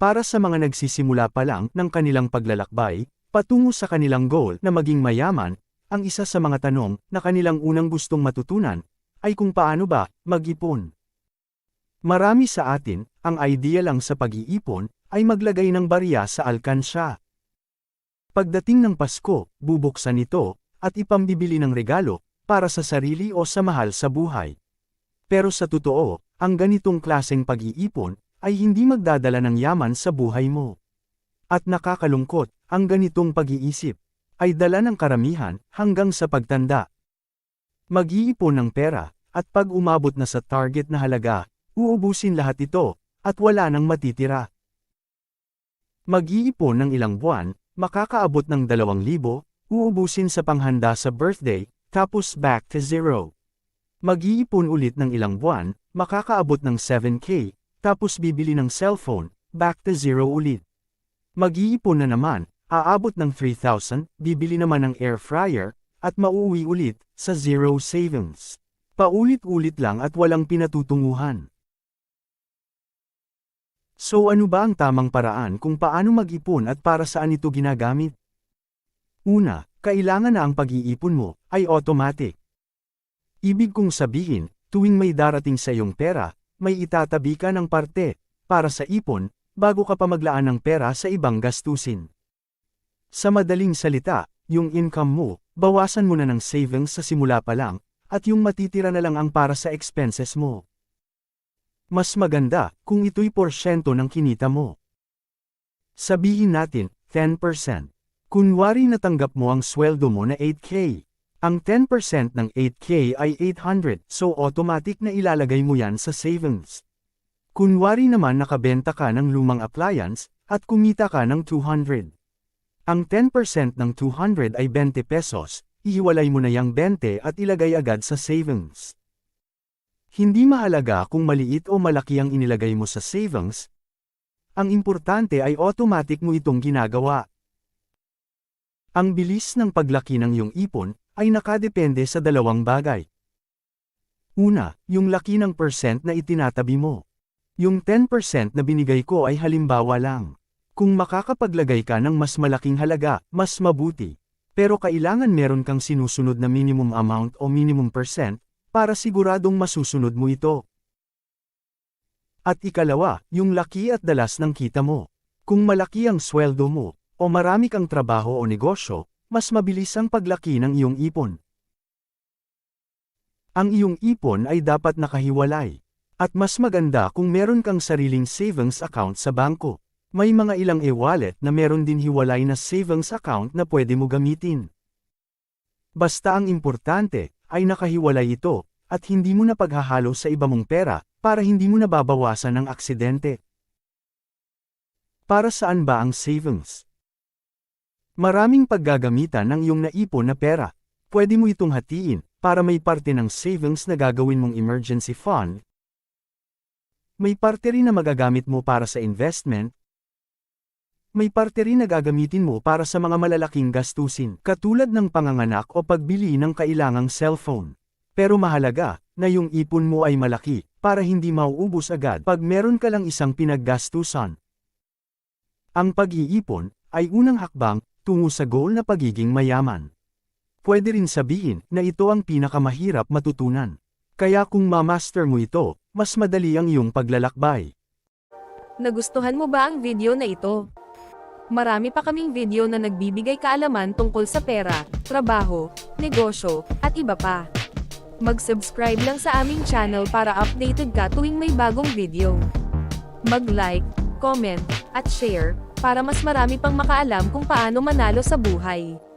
Para sa mga nagsisimula pa lang ng kanilang paglalakbay, patungo sa kanilang goal na maging mayaman, ang isa sa mga tanong na kanilang unang gustong matutunan, ay kung paano ba mag-ipon. Marami sa atin, ang idea lang sa pag-iipon, ay maglagay ng barya sa alkansya. Pagdating ng Pasko, bubuksan ito, at ipambibili ng regalo, para sa sarili o sa mahal sa buhay. Pero sa totoo, ang ganitong klaseng pag-iipon, ay hindi magdadala ng yaman sa buhay mo. At nakakalungkot, ang ganitong pag-iisip, ay dala ng karamihan hanggang sa pagtanda. Mag-iipon ng pera, at pag umabot na sa target na halaga, uubusin lahat ito, at wala nang matitira. Mag-iipon ng ilang buwan, makakaabot ng 2,000, uubusin sa panghanda sa birthday, tapos back to zero. Mag-iipon ulit ng ilang buwan, makakaabot ng 7K, tapos bibili ng cellphone, back to zero ulit. Mag-iipon na naman, aabot ng 3,000, bibili naman ng air fryer, at mauwi ulit, sa zero savings. Paulit-ulit lang at walang pinatutunguhan. So ano ba ang tamang paraan kung paano mag-ipon at para saan ito ginagamit? Una, kailangan na ang pag-iipon mo ay automatic. Ibig kong sabihin, tuwing may darating sa iyong pera, may itatabi ka ng parte para sa ipon bago ka pa maglaan ng pera sa ibang gastusin. Sa madaling salita, yung income mo, bawasan mo na ng savings sa simula pa lang, at yung matitira na lang ang para sa expenses mo. Mas maganda kung ito'y porsyento ng kinita mo. Sabihin natin, 10%. Kunwari natanggap mo ang sweldo mo na 8K. Ang 10% ng 8K ay 800 so automatic na ilalagay mo yan sa savings. Kunwari naman nakabenta ka ng lumang appliance at kumita ka ng 200. Ang 10% ng 200 ay 20 pesos, ihiwalay mo na yang 20 at ilagay agad sa savings. Hindi mahalaga kung maliit o malaki ang inilagay mo sa savings. Ang importante ay automatic mo itong ginagawa. Ang bilis ng paglaki ng iyong ipon ay nakadepende sa dalawang bagay. Una, yung laki ng percent na itinatabi mo. Yung 10% na binigay ko ay halimbawa lang. Kung makakapaglagay ka ng mas malaking halaga, mas mabuti. Pero kailangan meron kang sinusunod na minimum amount o minimum percent, para siguradong masusunod mo ito. At ikalawa, yung laki at dalas ng kita mo. Kung malaki ang sweldo mo, o marami kang trabaho o negosyo, mas mabilis ang paglaki ng iyong ipon. Ang iyong ipon ay dapat nakahiwalay. At mas maganda kung meron kang sariling savings account sa bangko. May mga ilang e-wallet na meron din hiwalay na savings account na pwede mo gamitin. Basta ang importante, ay nakahiwalay ito, at hindi mo na paghahalo sa iba mong pera, para hindi mo nababawasan ng aksidente. Para saan ba ang savings? Maraming paggagamitan ng iyong naipon na pera. Pwede mo itong hatiin, para may parte ng savings na gagawin mong emergency fund. May parte rin na magagamit mo para sa investment. May parte rin na gagamitin mo para sa mga malalaking gastusin, katulad ng panganganak o pagbili ng kailangang cellphone. Pero mahalaga, na yung ipon mo ay malaki, para hindi mauubos agad pag meron ka lang isang pinaggastusan. Ang pag-iipon, ay unang hakbang, tungo sa goal na pagiging mayaman. Pwede rin sabihin na ito ang pinakamahirap matutunan. Kaya kung ma-master mo ito, mas madali ang iyong paglalakbay. Nagustuhan mo ba ang video na ito? Marami pa kaming video na nagbibigay kaalaman tungkol sa pera, trabaho, negosyo, at iba pa. Mag-subscribe lang sa aming channel para updated ka tuwing may bagong video. Mag-like, comment, at share, para mas marami pang makaalam kung paano manalo sa buhay.